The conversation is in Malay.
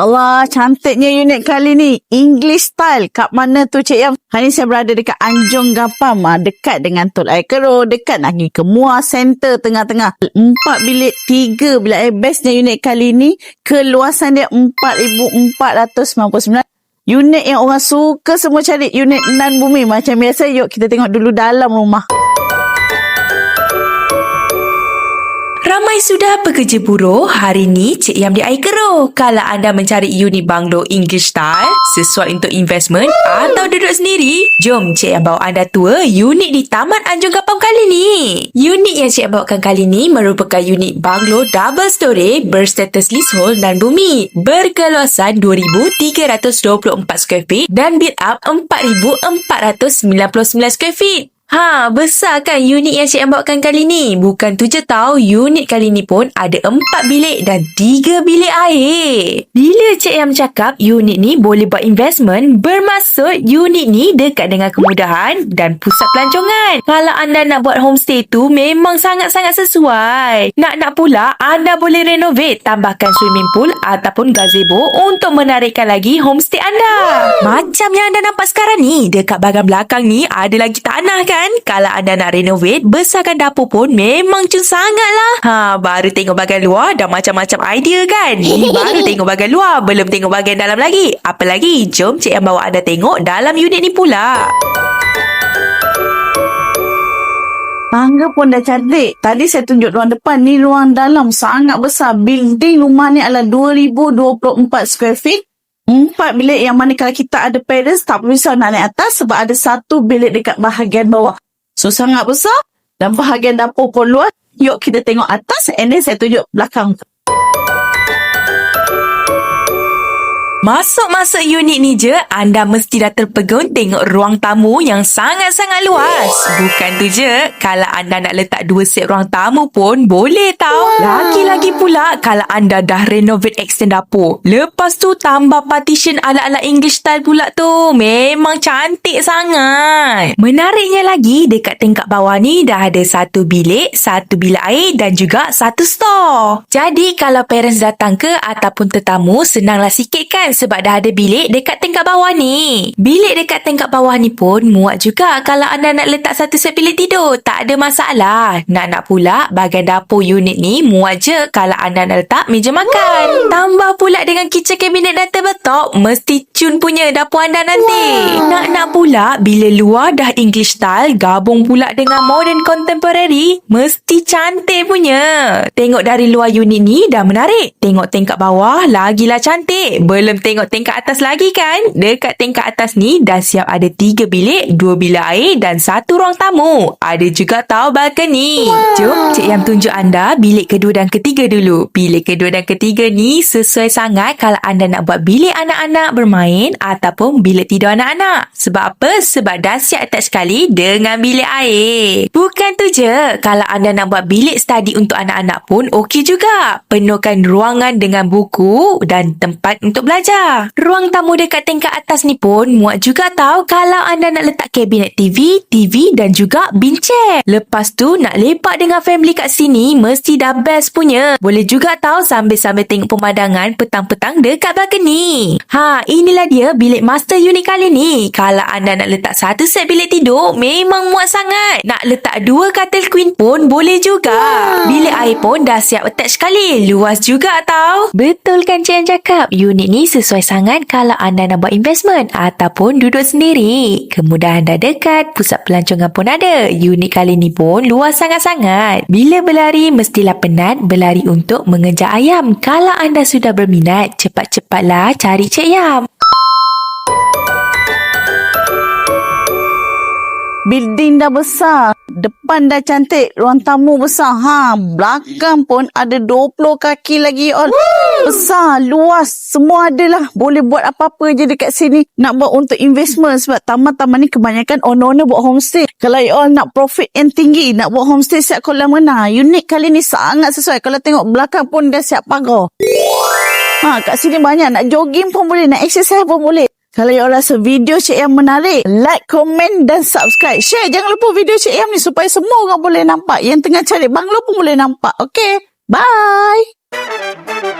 Allah, cantiknya unit kali ni. English style. Kat mana tu Cik Yam? Hari ni saya berada dekat Anjong Gapam. Ah, dekat dengan Tol Air Kero. Dekat nak pergi ke Center tengah-tengah. Empat bilik, tiga bilik air. Bestnya unit kali ni. Keluasan dia 4,499. Unit yang orang suka semua cari. Unit nan bumi. Macam biasa, yuk kita tengok dulu dalam rumah. Ramai sudah pekerja buruh hari ni Cik Yam di air keruh. Kalau anda mencari unit banglo English style sesuai untuk investment atau duduk sendiri, jom Cik Yam bawa anda tour unit di Taman Anjung Gapam kali ni. Unit yang Cik Yam bawakan kali ni merupakan unit banglo double story berstatus leasehold dan bumi. Berkeluasan 2,324 square feet dan build up 4,499 square feet. Ha, besar kan unit yang Cik bawakan kali ni? Bukan tu je tau, unit kali ni pun ada empat bilik dan tiga bilik air. Bila Cik Am cakap unit ni boleh buat investment, bermaksud unit ni dekat dengan kemudahan dan pusat pelancongan. Kalau anda nak buat homestay tu memang sangat-sangat sesuai. Nak-nak pula, anda boleh renovate, tambahkan swimming pool ataupun gazebo untuk menarikkan lagi homestay anda. Macam yang anda nampak sekarang ni, dekat bahagian belakang ni ada lagi tanah kan? Kalau anda nak renovate, besarkan dapur pun memang cun sangat lah. Ha, baru tengok bahagian luar dah macam-macam idea kan? Baru tengok bahagian luar, belum tengok bahagian dalam lagi. Apa lagi? Jom cik yang bawa anda tengok dalam unit ni pula. Tangga pun dah cantik. Tadi saya tunjuk ruang depan. Ni ruang dalam sangat besar. Building rumah ni adalah 2024 square feet. Empat bilik yang mana kalau kita ada parents tak risau nak naik atas sebab ada satu bilik dekat bahagian bawah. So sangat besar dan bahagian dapur pun luas. Yuk kita tengok atas and then saya tunjuk belakang. Masuk-masuk unit ni je, anda mesti dah terpegun tengok ruang tamu yang sangat-sangat luas. Bukan tu je, kalau anda nak letak dua set ruang tamu pun boleh tau. Lagi-lagi pula kalau anda dah renovate extend dapur. Lepas tu tambah partition ala-ala English style pula tu. Memang cantik sangat. Menariknya lagi, dekat tingkat bawah ni dah ada satu bilik, satu bilik air dan juga satu store. Jadi kalau parents datang ke ataupun tetamu, senanglah sikit kan sebab dah ada bilik dekat tingkat bawah ni. Bilik dekat tingkat bawah ni pun muat juga kalau anda nak letak satu set bilik tidur. Tak ada masalah. Nak-nak pula bahagian dapur unit ni muat je kalau anda nak letak meja makan. Tambah pula dengan kitchen cabinet dan tabletop. Mesti cun punya dapur anda nanti. Nak-nak pula bila luar dah English style gabung pula dengan modern contemporary. Mesti cantik punya. Tengok dari luar unit ni dah menarik. Tengok tingkat bawah lagilah cantik. Belum tengok tingkat atas lagi kan? Dekat tingkat atas ni dah siap ada tiga bilik, dua bilik air dan satu ruang tamu. Ada juga tahu balkoni. Jom Cik Yam tunjuk anda bilik kedua dan ketiga dulu. Bilik kedua dan ketiga ni sesuai sangat kalau anda nak buat bilik anak-anak bermain ataupun bilik tidur anak-anak. Sebab apa? Sebab dah siap attach sekali dengan bilik air. Bukan tu je. Kalau anda nak buat bilik study untuk anak-anak pun okey juga. Penuhkan ruangan dengan buku dan tempat untuk belajar belajar. Ruang tamu dekat tingkat atas ni pun muat juga tahu kalau anda nak letak kabinet TV, TV dan juga bincang. Lepas tu nak lepak dengan family kat sini mesti dah best punya. Boleh juga tahu sambil-sambil tengok pemandangan petang-petang dekat balcony. Ha, inilah dia bilik master unit kali ni. Kalau anda nak letak satu set bilik tidur, memang muat sangat. Nak letak dua katil queen pun boleh juga. Bilik air pun dah siap attach sekali. Luas juga tahu. Betul kan Cik cakap? Unit ni sesuai sangat kalau anda nak buat investment ataupun duduk sendiri. Kemudahan dah dekat, pusat pelancongan pun ada. Unit kali ni pun luas sangat-sangat. Bila berlari, mestilah penat berlari untuk mengejar ayam. Kalau anda sudah berminat, cepat-cepatlah cari Cik Yam. Building dah besar. Depan dah cantik. Ruang tamu besar. Ha, belakang pun ada 20 kaki lagi all. Besar, luas. Semua adalah. Boleh buat apa-apa je dekat sini. Nak buat untuk investment. Sebab taman-taman ni kebanyakan owner-owner buat homestay. Kalau you all nak profit yang tinggi. Nak buat homestay siap kolam renang. Unit kali ni sangat sesuai. Kalau tengok belakang pun dah siap pagar. Ha, kat sini banyak. Nak jogging pun boleh. Nak exercise pun boleh. Kalau all rasa video Cik Yam menarik, like, komen dan subscribe. Share. Jangan lupa video Cik Yam ni supaya semua orang boleh nampak. Yang tengah cari banglo pun boleh nampak. Okay? Bye!